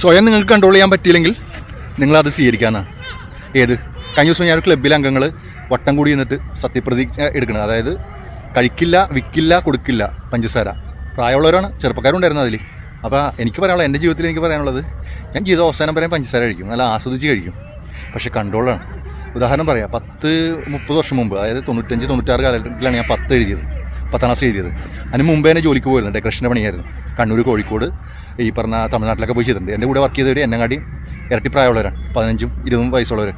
സ്വയം നിങ്ങൾക്ക് കൺട്രോൾ ചെയ്യാൻ പറ്റിയില്ലെങ്കിൽ നിങ്ങളത് സ്വീകരിക്കാമെന്നാണ് ഏത്? കഴിഞ്ഞ ദിവസം ഞാൻ ക്ലബ്ബിലെ അംഗങ്ങൾ വട്ടം കൂടി നിന്നിട്ട് സത്യപ്രതിജ്ഞ എടുക്കണം അതായത് കഴിക്കില്ല വിൽക്കില്ല കൊടുക്കില്ല പഞ്ചസാര. പ്രായമുള്ളവരാണ് ചെറുപ്പക്കാരുണ്ടായിരുന്നു അതിൽ അപ്പോൾ എനിക്ക് പറയാനുള്ളത് എന്റെ ജീവിതത്തിൽ എനിക്ക് പറയാനുള്ളത് ഞാൻ ജീവിതം അവസാനം പറയാൻ പഞ്ചസാര കഴിക്കും. നല്ല ആസ്വദിച്ച് കഴിക്കും. പക്ഷേ കൺട്രോളാണ് ഉദാഹരണം പറയാം പത്ത് മുപ്പത് വർഷം മുമ്പ് അതായത് തൊണ്ണൂറ്റഞ്ച് തൊണ്ണൂറ്റാറ് കാലഘട്ടത്തിലാണ് ഞാൻ പത്ത് എഴുതിയത്. പത്താം ക്ലാസ് എഴുതിയത്. അതിന് മുമ്പേ തന്നെ ജോലിക്ക് പോയിരുന്നു. ഡെക്കറേഷന്റെ പണിയായിരുന്നു. കണ്ണൂർ കോഴിക്കോട് ഈ പറഞ്ഞ തമിഴ്നാട്ടിലൊക്കെ പോയി ചെയ്തിട്ടുണ്ട്. എന്റെ കൂടെ വർക്ക് ചെയ്തവർ എന്നെങ്ങാടി ഇരട്ടി പ്രായമുള്ളവരാണ്. പതിനഞ്ചും ഇരുപതും വയസ്സുള്ളവർ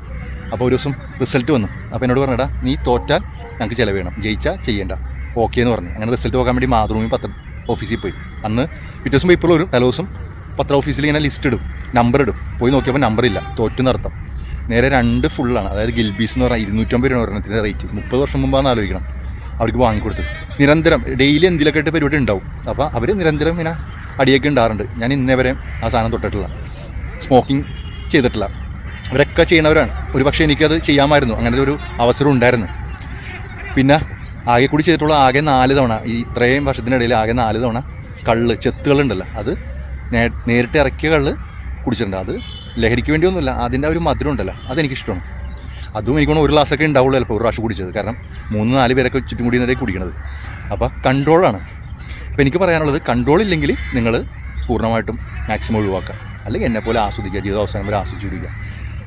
അപ്പോൾ ഒരു ദിവസം റിസൾട്ട് വന്നു. അപ്പോൾ എന്നോട് പറഞ്ഞടാ നീ തോറ്റാൽ ഞങ്ങൾക്ക് ചിലവ് വേണം. ജയിച്ചാൽ ചെയ്യേണ്ട. ഓക്കെ എന്ന് പറഞ്ഞു. അങ്ങനെ റിസൾട്ട് പോകാൻ വേണ്ടി മാതൃഭൂമി പത്ര ഓഫീസിൽ പോയി. അന്ന് പിറ്റേ ദിവസം ഇപ്പോൾ ഒരു തലേദിവസം പത്ര ഓഫീസിൽ ഇങ്ങനെ ലിസ്റ്റ് ഇടും. നമ്പർ ഇടും. പോയി നോക്കിയപ്പോൾ നമ്പർ ഇല്ല. തോറ്റു നടത്തം നേരെ രണ്ട് ഫുള്ളാണ് അതായത് ഗിൽബീസ് എന്ന് പറഞ്ഞാൽ ഇരുന്നൂറ്റമ്പത് രൂപ ഒരെണ്ണത്തിന്റെ റേറ്റ് മുപ്പത് വർഷം മുമ്പാണെന്ന് ആലോചിക്കണം. അവർക്ക് വാങ്ങിക്കൊടുത്തു. നിരന്തരം ഡെയിലി എന്തിലൊക്കെ ആയിട്ട് പരിപാടി ഉണ്ടാവും. അപ്പോൾ അവർ നിരന്തരം ഇങ്ങനെ അടിയൊക്കെ ഉണ്ടാറുണ്ട് ഞാൻ ഇന്നേവരെ ആ സാധനം തൊട്ടിട്ടില്ല. സ്മോക്കിംഗ് ചെയ്തിട്ടില്ല. അവരൊക്കെ ചെയ്യുന്നവരാണ് ഒരു പക്ഷേ എനിക്കത് ചെയ്യാമായിരുന്നു. അങ്ങനത്തെ ഒരു അവസരം ഉണ്ടായിരുന്നു. പിന്നെ ആകെ കൂടി ചെയ്തിട്ടുള്ള ആകെ നാല് തവണ ഈ ഇത്രയും വർഷത്തിനിടയിൽ ആകെ നാല് തവണ കള്ള് ചെത്തുകളുണ്ടല്ലോ അത് നേരിട്ട് ഇറക്കിയ കള്ള് കുടിച്ചിട്ടുണ്ട്. അത് ലഹരിക്ക് വേണ്ടിയൊന്നുമില്ല. അതിന്റെ ഒരു മധുരം ഉണ്ടല്ലോ. അതെനിക്കിഷ്ടമാണ്. അതും എനിക്ക് ഒരു ഗ്ലാസ്സൊക്കെ ഉണ്ടാവുള്ളൂ ചിലപ്പോൾ ഒരു പ്രാവശ്യം കുടിച്ചത്. കാരണം മൂന്ന് നാല് പേരൊക്കെ ചുറ്റും കൂടി നിന്നേ കുടിക്കണത്. അപ്പോൾ കൺട്രോളാണ് അപ്പോൾ എനിക്ക് പറയാനുള്ളത് കൺട്രോൾ ഇല്ലെങ്കിൽ നിങ്ങൾ പൂർണമായിട്ടും മാക്സിമം ഒഴിവാക്കുക. അല്ലെങ്കിൽ എന്നെപ്പോലെ ആസ്വദിക്കുക ജീവിത അവസാനം വരെ ആസ്വദിച്ച് കുടിക്കുക.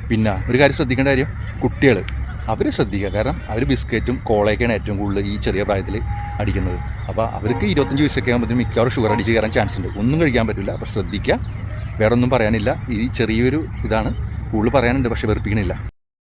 പിന്നെ ഒരു കാര്യം ശ്രദ്ധിക്കേണ്ട കാര്യം കുട്ടികൾ അവർ ശ്രദ്ധിക്കുക. കാരണം അവർ ബിസ്ക്കറ്റും കോളയൊക്കെയാണ് ഏറ്റവും കൂടുതൽ ഈ ചെറിയ പ്രായത്തിൽ അടിക്കുന്നത്. അപ്പോൾ അവർക്ക് ഇരുപത്തഞ്ച് വയസ്സൊക്കെ ആകുമ്പോൾ മിക്കവാറും ഷുഗർ അടിച്ച് കയറാൻ ചാൻസ് ഉണ്ട്. ഒന്നും കഴിക്കാൻ പറ്റില്ല. അപ്പോൾ ശ്രദ്ധിക്കുക. വേറെ ഒന്നും പറയാനില്ല. ഈ ചെറിയൊരു ഇതാണ്. കൂടുതൽ പറയാനുണ്ട് പക്ഷേ വെറുപ്പിക്കണില്ല.